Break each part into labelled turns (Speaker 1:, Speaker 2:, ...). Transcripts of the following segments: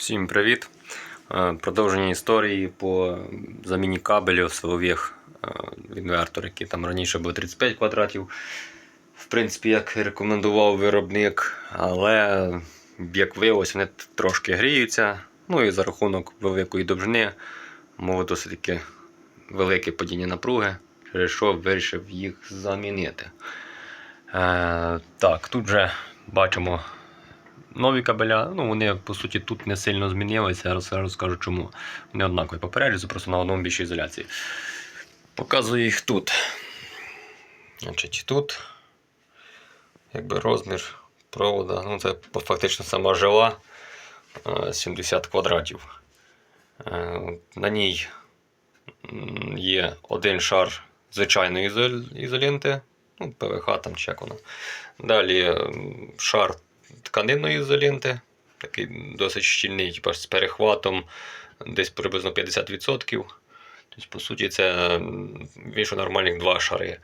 Speaker 1: Всім привіт! Е, Продовження історії по заміні кабелів силових е, інвертор, який там раніше був 35 квадратів. В принципі, як рекомендував виробник, але як виявилось, вони трошки гріються. Ну і за рахунок великої довжини мов досить таки велике падіння напруги, через що вирішив їх замінити. Е, так, тут вже бачимо нові кабеля, ну вони по суті тут не сильно змінилися, я зараз розкажу чому. Вони однакові попереджуються, просто на одному більшій ізоляції. Показую їх тут. Значить, тут якби розмір провода, ну це фактично сама жила е, 70 квадратів. Е, На ній є один шар звичайної ізоленти, ну, ПВХ там чи як. Далі шар тканинної ізоленти, такий досить щільний, типу, з перехватом десь приблизно 50%. Тобто, по суті, це більш нормальних два шари.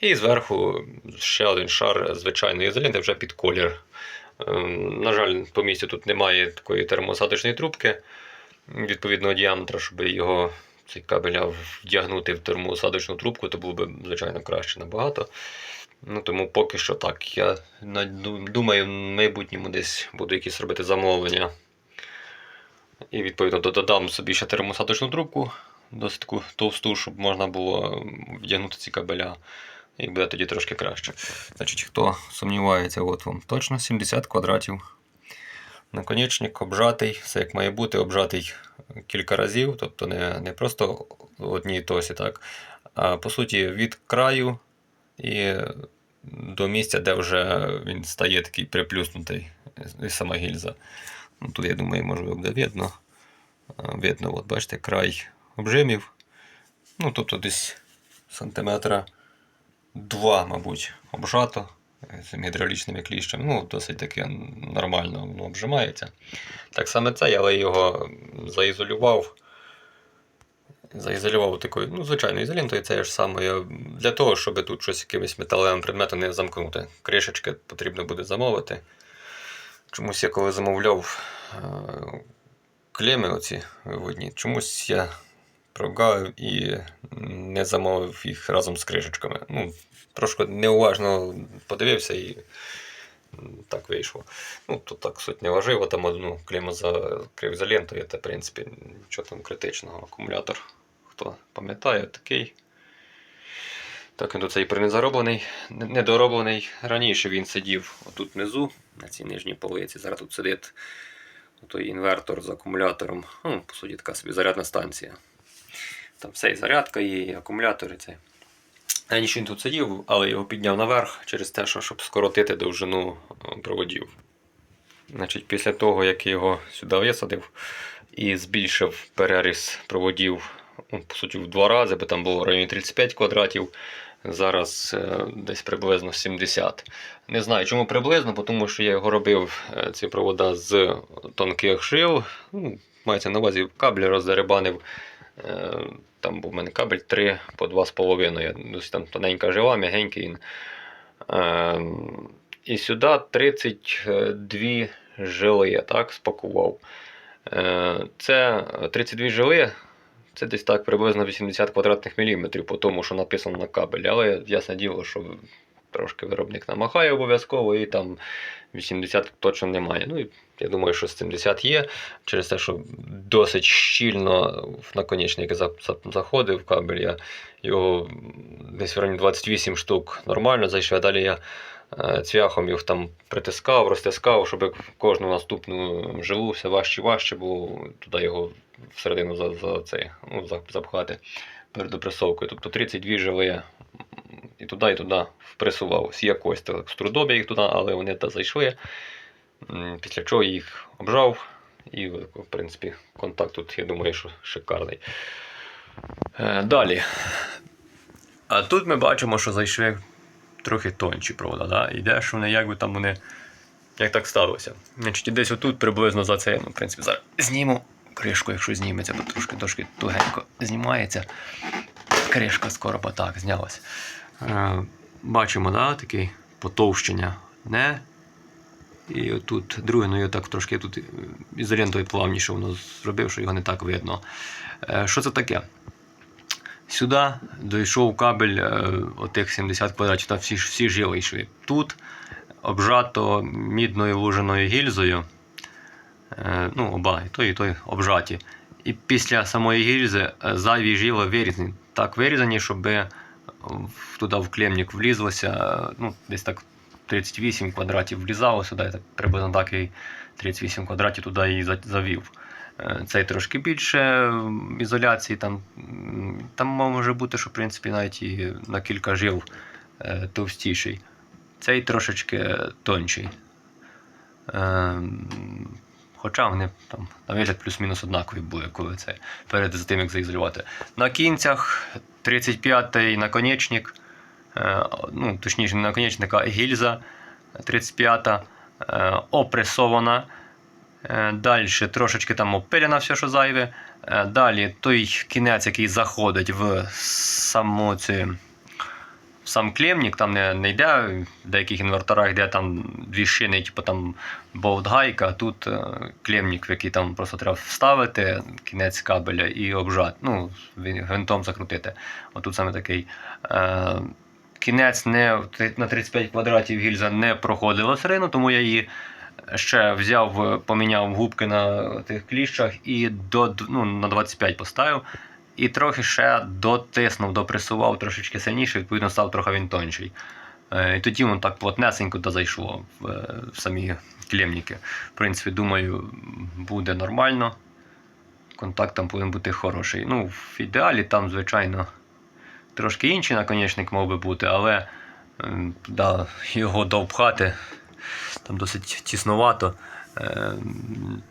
Speaker 1: І зверху ще один шар звичайної ізоленти вже під колір. Ем, На жаль, по місцю тут немає такої термосадочної трубки відповідного діаметра, щоб його цей кабеля вдягнути в термосадочну трубку, то було б, звичайно, краще набагато. Ну, тому поки що так. Я думаю, в майбутньому десь буду якісь робити замовлення. І відповідно додам собі ще термосадочну трубку, досить таку товсту, щоб можна було вдягнути ці кабеля. І буде тоді трошки краще. Значить, хто сумнівається, от вам точно 70 квадратів. Наконечник обжатий, все як має бути, обжатий кілька разів, тобто не, не просто одній тосі, так, а по суті від краю і до місця, де вже він стає такий приплюснутий і сама гільза. Ну, тут, я думаю, можливо, буде видно. Видно, от бачите, край обжимів. Ну, тобто десь сантиметра 2, мабуть, обжато цими гідравлічними кліщами. Ну, досить таки нормально воно обжимається. Так саме це, але його заізолював. Заізолював такою, ну, звичайною ізолентою, це ж саме для того, щоб тут щось якимось металевим предметом не замкнути. Кришечки потрібно буде замовити. Чомусь я коли замовляв е, клеми оці виводні, чомусь я прогавив і не замовив їх разом з кришечками. Ну, трошки неуважно подивився і так вийшло. Ну, то так суть не важливо, там одну клему закрив ізолентою, це, в принципі, нічого там критичного. Акумулятор, хто пам'ятає, такий. Так, він цей принезароблений, не- недороблений. Раніше він сидів отут внизу, на цій нижній полиці. Зараз тут сидить той інвертор з акумулятором. Ну, по суті, така собі зарядна станція. Там все і зарядка, є, і акумулятори. Це. Раніше він тут сидів, але його підняв наверх через те, що щоб скоротити довжину е, проводів. Значить, після того, як я його сюди висадив і збільшив переріз проводів, по суті, в два рази, бо там було в районі 35 квадратів. Зараз е, десь приблизно 70. Не знаю, чому приблизно, тому що я його робив е, ці провода з тонких шил. Ну, мається на увазі кабель роздеребанив. Е, Там був у мене кабель 3 по 2,5. Досить там тоненька жила, м'ягенький він. І сюди 32 жили я так спакував. Це 32 жили. Це десь так приблизно 80 квадратних міліметрів по тому, що написано на кабелі. Але ясне діло, що трошки виробник намахає обов'язково, і там 80 точно немає. Ну я думаю, що 70 є, через те, що досить щільно в за- заходив кабель. Я його десь в районі 28 штук нормально зайшов, а далі я цвяхом їх там притискав, розтискав, щоб кожну наступну жилу все важче і важче було туди його всередину за, за цей, ну, запхати перед опресовкою. Тобто 32 жили і туди, і туди впресував. З якось так з трудом їх туди, але вони та зайшли. Після чого їх обжав. І, в принципі, контакт тут, я думаю, що шикарний. Е, Далі. А тут ми бачимо, що зайшли трохи тонші провода. Да? І де ж вони, як би там вони. Як так сталося? Значить, десь отут приблизно за це, ну, в принципі, зараз зніму кришку, якщо зніметься, бо трошки трошки тугенько знімається. Кришка скоро бо так знялась. Е, бачимо, да, таке потовщення. Не І отут друге, ну я так трошки тут е, ізолентою плавніше воно зробив, що його не так видно. Е, Що це таке? Сюди дійшов кабель е, отих 70 квадратів, та всі, всі жили йшли. Тут обжато мідною вложеною гільзою. Е, Ну, оба, і той, і той обжаті. І після самої гільзи е, зайві жили вирізані. Так вирізані, щоб туди в клемник влізлося, ну, десь так 38 квадратів влізало сюди, так приблизно так і 38 квадратів туди і завів. Е, Цей трошки більше ізоляції, там, там може бути, що в принципі навіть і на кілька жил е, товстіший. Цей трошечки тонший. Ем, Хоча вони там на вигляд плюс-мінус однакові були, коли це перед тим, як заізолювати. На кінцях 35-й наконечник, е, ну, точніше, не наконечник, а гільза 35-та, е, опресована. Далі трошечки там опиляна все, що зайве. Е, Далі той кінець, який заходить в саму цю, в сам клемник, там не, не йде в деяких інверторах, де там дві шини, типу там болт-гайка, а тут е, клемник, в який там просто треба вставити кінець кабеля і обжати, ну, гвинтом закрутити. Отут саме такий. Е, кінець не на 35 квадратів гільза не проходила всередину, тому я її ще взяв, е, поміняв губки на тих кліщах і до, ну, на 25 поставив. І трохи ще дотиснув, допресував трошечки сильніше, відповідно став трохи він тонший. Е, І тоді воно так плотнесенько та зайшло в, е, в самі клемники. В принципі, думаю, буде нормально. Контакт там повинен бути хороший. Ну, в ідеалі там, звичайно, трошки інший наконечник мав би бути, але ем, да, його довпхати там досить тіснувато, е,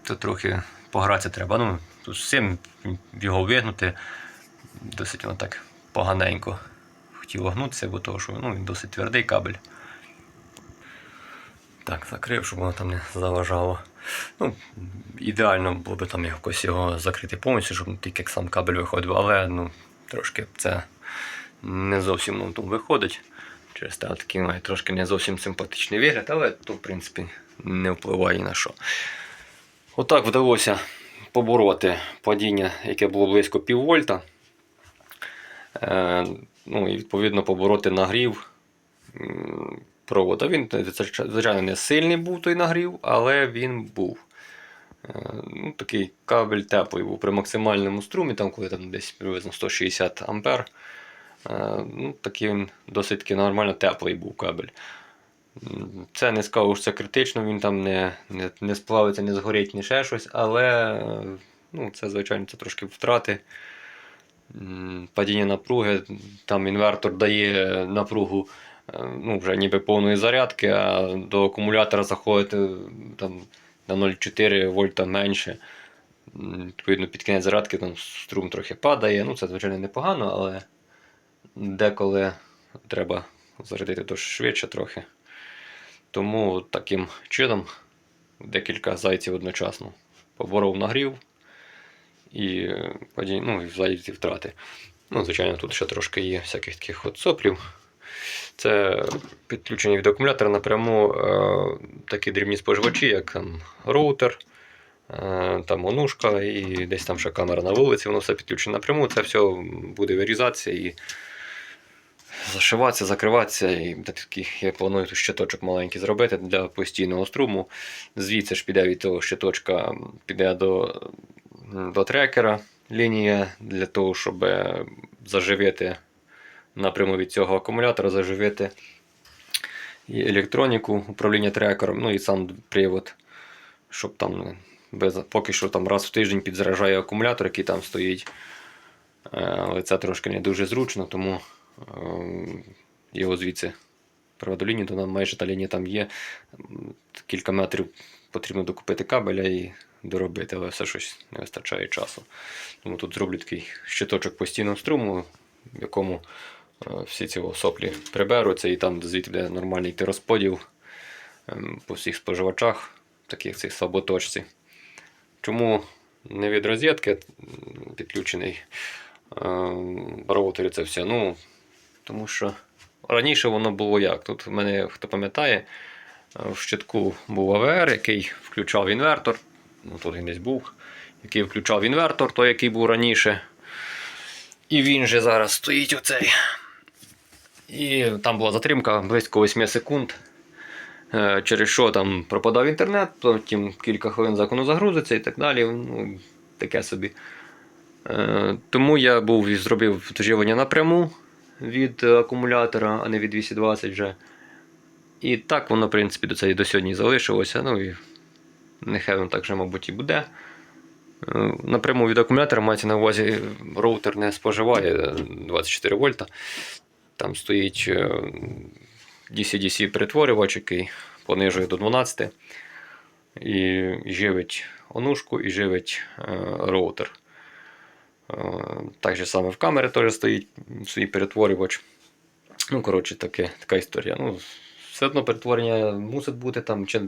Speaker 1: то трохи погратися треба. Ну, тут цим його вигнути досить воно так поганенько. Хотів огнутися, бо того, що ну, він досить твердий кабель. Так, закрив, щоб воно там не заважало. Ну, ідеально було б там якось його закрити повністю, щоб тільки сам кабель виходив, але ну, трошки це не зовсім ну, виходить. Через те такий має трошки не зовсім симпатичний вигляд, але то, в принципі, не впливає на що. Отак вдалося побороти падіння, яке було близько піввольта. Е, ну і відповідно побороти нагрів провода. Він, звичайно, не сильний був той нагрів, але він був. Е, ну, такий кабель теплий був при максимальному струмі, там, коли там десь приблизно 160 ампер. Е, ну, такий він досить таки нормально теплий був кабель. Це не скажу, що це критично, він там не, не, не сплавиться, не згорить, ні ще щось, але ну, це, звичайно, це трошки втрати. Падіння напруги, там інвертор дає напругу е, ну, вже ніби повної зарядки, а до акумулятора заходить там, на 0,4 вольта менше. Відповідно, під кінець зарядки там струм трохи падає. Ну, це, звичайно, непогано, але деколи треба зарядити то швидше трохи. Тому таким чином декілька зайців одночасно поборов нагрів і, е, ну, і зайці втрати. Ну, звичайно, тут ще трошки є всяких таких от соплів. Це підключені від акумулятора напряму е, такі дрібні споживачі, як там, роутер, е, там онушка і десь там ще камера на вулиці, воно все підключено напряму. Це все буде вирізатися і зашиватися, закриватися. І такі, я планую тут щиточок маленький зробити для постійного струму. Звідси ж піде від того щиточка, піде до, до трекера лінія для того, щоб заживити напряму від цього акумулятора, заживити і електроніку управління трекером, ну і сам привод, щоб там без, поки що там раз в тиждень підзаряджає акумулятор, який там стоїть. Е, Але це трошки не дуже зручно, тому е, його звідси проведу лінію, то нам майже та лінія там є. Кілька метрів потрібно докупити кабеля і доробити, але все щось не вистачає часу. Тому тут зроблю такий щиточок постійного струму, в якому е, всі ці соплі приберуться, і там звідти буде нормальний йти розподіл ем, по всіх споживачах, таких цих слаботочці. Чому не від розетки підключений ем, роутер це все? Ну, тому що раніше воно було як. Тут в мене, хто пам'ятає, В щитку був АВР, який включав інвертор. Ну, тут він десь був, який включав інвертор, той, який був раніше. І він же зараз стоїть оцей. І там була затримка близько 8 секунд. Е, Через що там пропадав інтернет, потім кілька хвилин закону загрузиться і так далі. Ну, таке собі. Е, Тому я був і зробив втоживлення напряму від е, акумулятора, а не від 220 вже. І так воно, в принципі, до цієї до сьогодні залишилося. Ну і нехай воно так же, мабуть, і буде. Е, Напряму від акумулятора мається на увазі, роутер не споживає 24 вольта. Там стоїть е, DC-DC перетворювач, який понижує до 12 і живить онушку і живить е, роутер. Так же саме в камері теж стоїть свій перетворювач. Ну, коротше, таке, така історія. Ну, все одно перетворення мусить бути там чи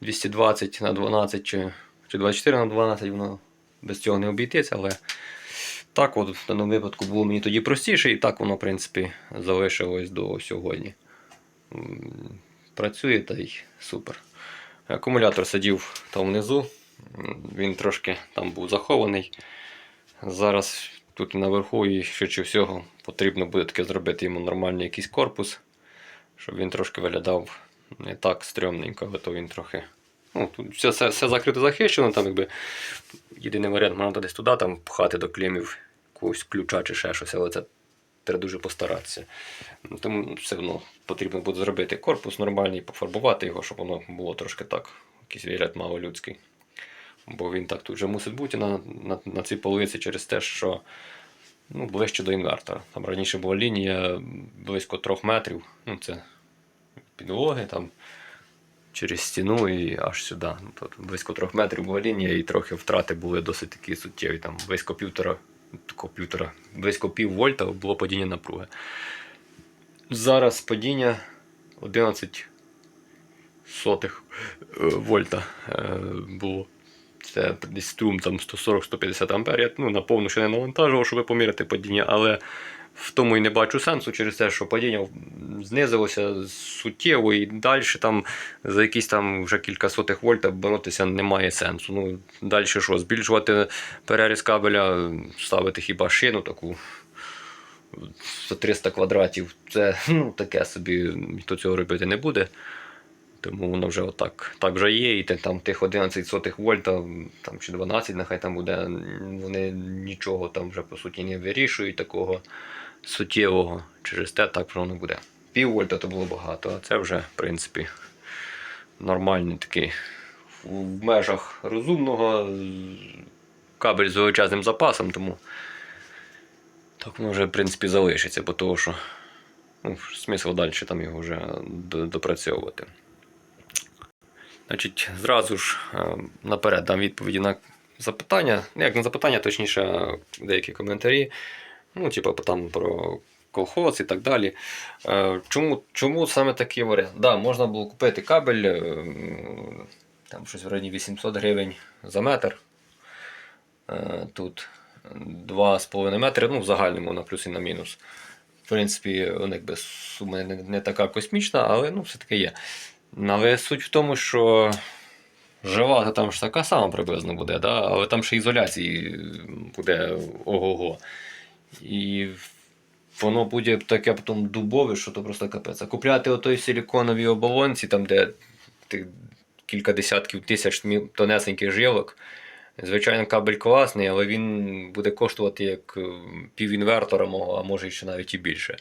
Speaker 1: 220 на 12, чи, чи 24 на 12, воно без цього не обійтися, але так от в даному випадку було мені тоді простіше, і так воно, в принципі, залишилось до сьогодні. Працює та й супер. Акумулятор сидів там внизу, він трошки там був захований. Зараз тут наверху і швидше всього потрібно буде таке зробити йому нормальний якийсь корпус, щоб він трошки виглядав не так стрьомненько, але то він трохи. Ну, тут все, все, все закрито захищено, там якби єдиний варіант можна десь туди там пхати до клемів якогось ключа чи ще щось, але це треба дуже постаратися. Ну, Тому все одно потрібно буде зробити корпус нормальний, пофарбувати його, щоб воно було трошки так, якийсь вигляд мало людський. Бо він так тут вже мусить бути на, на, на цій полиці через те, що ну, ближче до інвертора. Там раніше була лінія близько 3 метрів. Ну, це підлоги там через стіну і аж сюди. Ну, тут близько 3 метрів була лінія, і трохи втрати були досить такі суттєві. Там близько півтора, півтора, близько пів вольта було падіння напруги. Зараз падіння 11 сотих е, вольта е, було. Це десь струм там 140-150 ампер. Я ну, наповну ще не навантажував, щоб поміряти падіння, але в тому і не бачу сенсу через те, що падіння знизилося суттєво і далі там за якісь там вже кілька сотих вольт боротися немає сенсу. Ну, далі що, збільшувати переріз кабеля, ставити хіба шину таку за 300 квадратів. Це ну, таке собі, ніхто цього робити не буде. Тому воно вже отак так вже є, і там тих 11 сотих вольта, там чи 12, нехай там буде, вони нічого там вже по суті не вирішують такого суттєвого. Через те так воно буде. Пів вольта то було багато, а це вже, в принципі, нормальний такий в межах розумного кабель з величезним запасом, тому так воно вже, в принципі, залишиться, бо того, що ну, смисл далі там його вже допрацьовувати. Значить, зразу ж е, наперед дам відповіді на запитання. Ну, як на запитання, точніше, деякі коментарі. Ну, типу, там про колхоз і так далі. Е, Чому, чому саме такий варіант? Да, можна було купити кабель, е, там щось в районі 800 гривень за метр. Тут 2,5 метри, ну, в загальному на плюс і на мінус. В принципі, ну, якби сума не, така космічна, але ну, все-таки є. Ну, Але суть в тому, що жива там ж така сама приблизно буде, да? але там ще ізоляції буде ого-го. І воно буде таке потім дубове, що то просто капець. А купляти отой силіконовій оболонці, там, де ти кілька десятків тисяч тонесеньких жилок. Звичайно, кабель класний, але він буде коштувати як е, пів інвертора мого, а може ще навіть і більше.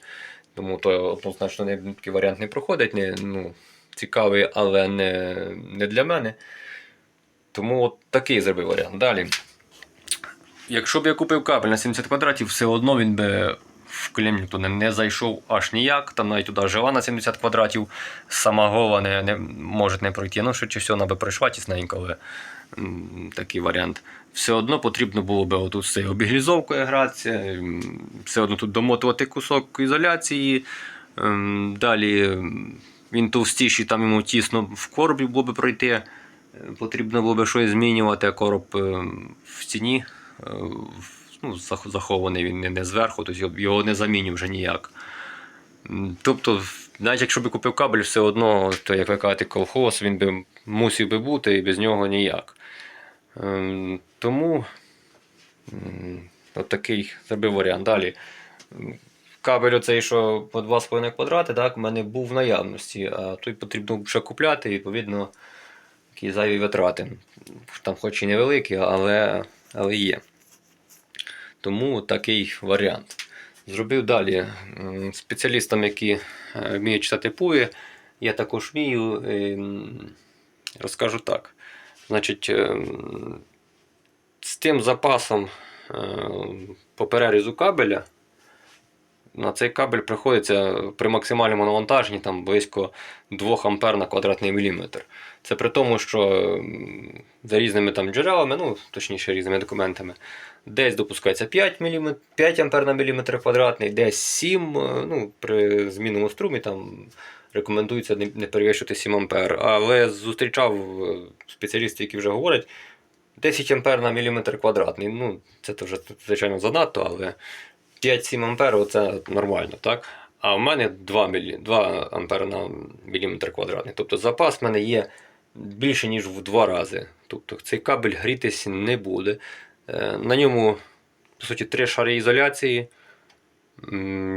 Speaker 1: Тому то однозначно такий варіант не проходить. Не, ну, цікавий, але не, не для мене. Тому от такий зробив варіант. Далі. Якщо б я купив кабель на 70 квадратів, все одно він би в Клемнінгтон не зайшов аж ніяк. Там навіть туди жила на 70 квадратів, сама голова не, не може не пройти. Ну, швидше всього, вона би пройшла тісненько, але такий варіант. Все одно потрібно було би отут з цією обігрізовкою гратися, все одно тут домотувати кусок ізоляції. Ем, Далі він товстіший, там йому тісно в коробі було би пройти. Е, Потрібно було би щось змінювати, а короб е, в стіні. е, Ну, захований він не, зверху, тобто його- не заміню вже ніяк. Тобто, навіть якщо б купив кабель, все одно, то як ви кажете, колхоз, він би мусив би бути і без нього ніяк. Ем, Тому от такий зробив варіант. Далі. Кабель оцей, що по 2,5 квадрати, так, в мене був в наявності, а той потрібно ще купляти, і, відповідно, такі зайві витрати. Там хоч і невеликі, але, але є. Тому такий варіант. Зробив далі спеціалістам, які е, вміють читати пуї, я також вмію. Розкажу так. Значить, ем, з тим запасом е, по перерізу кабеля на цей кабель приходиться при максимальному навантаженні там близько 2 А на квадратний міліметр. Це при тому, що за різними там джерелами, ну точніше різними документами, десь допускається 5, мм, 5 А на міліметр квадратний, десь 7, е, ну, при змінному струмі там рекомендується не, перевищити 7 А. Але зустрічав е, спеціалістів, які вже говорять, 10 А на міліметр квадратний. Ну, це вже звичайно занадто, але 5-7 ампер це нормально, так? А в мене 2, мілі, 2 ампера на міліметр квадратний. Тобто запас в мене є більше, ніж в 2 рази. Тобто цей кабель грітись не буде. Е, На ньому, по суті, три шари ізоляції,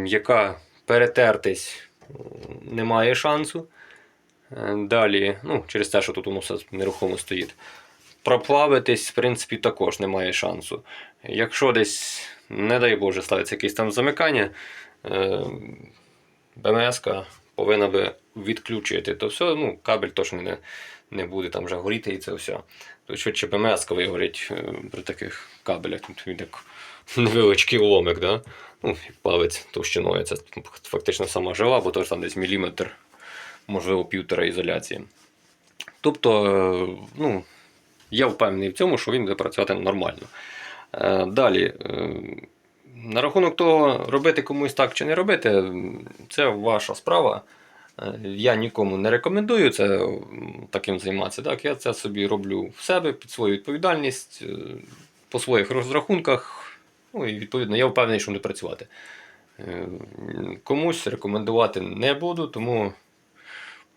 Speaker 1: яка перетертись м, немає шансу. Е, Далі, ну, через те, що тут воно все нерухомо стоїть. Проплавитись, в принципі, також немає шансу. Якщо десь, не дай Боже, ставиться якесь там замикання, е, БМС повинна би відключити, то все, ну, кабель точно не, не буде там вже горіти і це все. То швидше БМС вигорить е, при таких кабелях. Тут як невеличкий ломик, да? ну, палець товщиною. Це фактично сама жила, бо то ж там десь міліметр, можливо, півтора ізоляції. Тобто, е, ну, я впевнений в цьому, що він буде працювати нормально. Е, Далі. е, На рахунок того, робити комусь так чи не робити, це ваша справа. Е, Я нікому не рекомендую це таким займатися. Так? Я це собі роблю в себе під свою відповідальність, по своїх розрахунках. Ну і відповідно я впевнений, що буде працювати. Комусь рекомендувати не буду, тому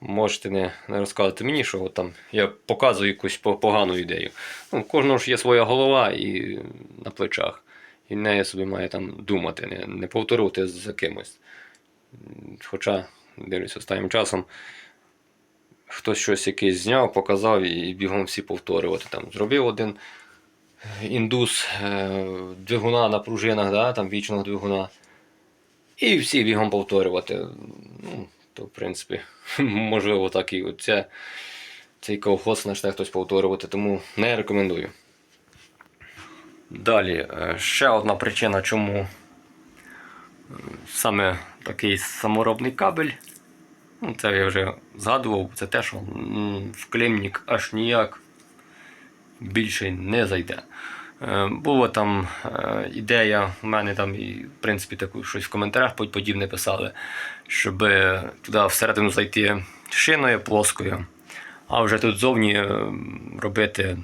Speaker 1: можете не, розказувати мені, що от там я показую якусь погану ідею. Ну, у кожного ж є своя голова і на плечах. І нею собі має там думати, не, не повторювати за кимось. Хоча, дивлюсь, останнім часом хтось щось якесь зняв, показав і бігом всі повторювати. Там, зробив один індус е, двигуна на пружинах, да, там вічного двигуна. І всі бігом повторювати. Ну, то, в принципі, можливо, так і оце, цей колхоз почне хтось повторювати, тому не рекомендую. Далі, е, ще одна причина, чому саме такий саморобний кабель. Ну, це я вже згадував, це те, що в клемнік аж ніяк більше не зайде. Е, Була там е, ідея, у мене там і в принципі таку щось в коментарях подібне писали, щоб е, туди всередину зайти шиною плоскою, а вже тут зовні робити.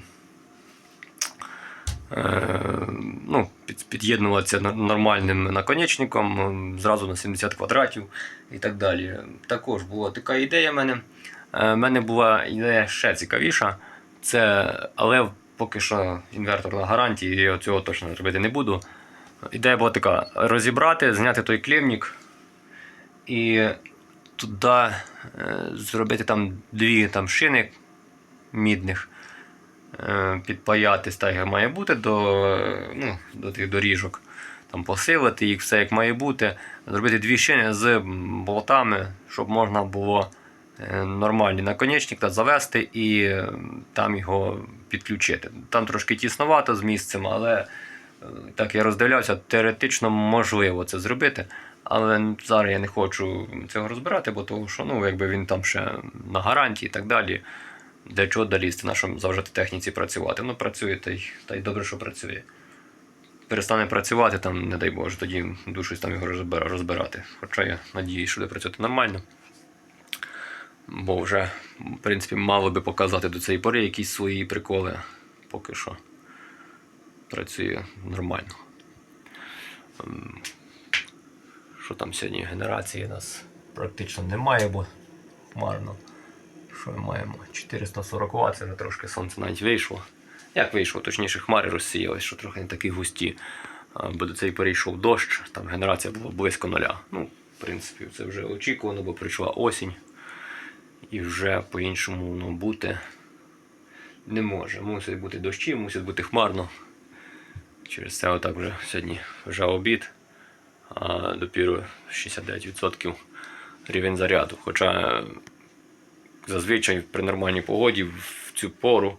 Speaker 1: Ну, під'єднуватися нормальним наконечником зразу на 70 квадратів і так далі. Також була така ідея в мене. У мене була ідея ще цікавіша. Це, але поки що інвертор на гарантії, я цього точно робити не буду. Ідея була така: розібрати, зняти той клемник і туди е, зробити там дві там, шини мідних, е, підпаятись так, як має бути до, е, ну, до тих доріжок. Там посилити їх, все як має бути. Зробити дві шини з болтами, щоб можна було нормальний наконечник та завести і там його підключити. Там трошки тісновато з місцем, але е, так я роздивлявся, теоретично можливо це зробити. Але зараз я не хочу цього розбирати, бо того, що ну, якби він там ще на гарантії і так далі. Для чого долізти, на що завжди техніці працювати? Ну, працює та й, та й добре, що працює. Перестане працювати, там, не дай Боже, тоді щось там його розбирати. Хоча я надіюсь, що буде працювати нормально. Бо вже, в принципі, мало би показати до цієї пори якісь свої приколи. Поки що працює нормально. Ем, Що там сьогодні генерації у нас практично немає, бо хмарно. Що ми маємо? 440 Вт, це вже трошки сонце навіть вийшло. Як вийшло, точніше, хмари розсіялись, що трохи не такі густі. Бо до цей перейшов дощ, там генерація була близько нуля. Ну, в принципі, це вже очікувано, бо прийшла осінь. І вже по-іншому воно бути не може. Мусить бути дощі, мусить бути хмарно. Через це отак вже сьогодні вже обід, а допіру 69% рівень заряду. Хоча е, зазвичай при нормальній погоді в цю пору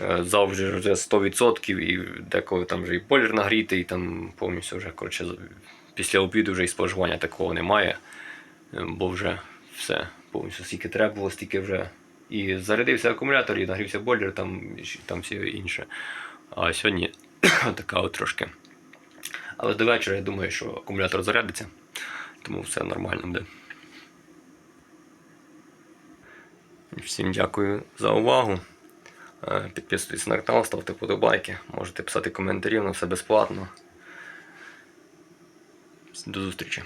Speaker 1: е, завжди вже 100% і деколи там вже і полір нагрітий, і там повністю вже коротше, після обіду вже і споживання такого немає, е, бо вже все повністю скільки треба було, стільки вже і зарядився акумулятор, і нагрівся бойлер, там, там все інше. А сьогодні така от трошки. Але до вечора я думаю, що акумулятор зарядиться, тому все нормально буде. Всім дякую за увагу. Е, Підписуйтесь на канал, ставте подобайки, можете писати коментарі, воно все безплатно. До зустрічі!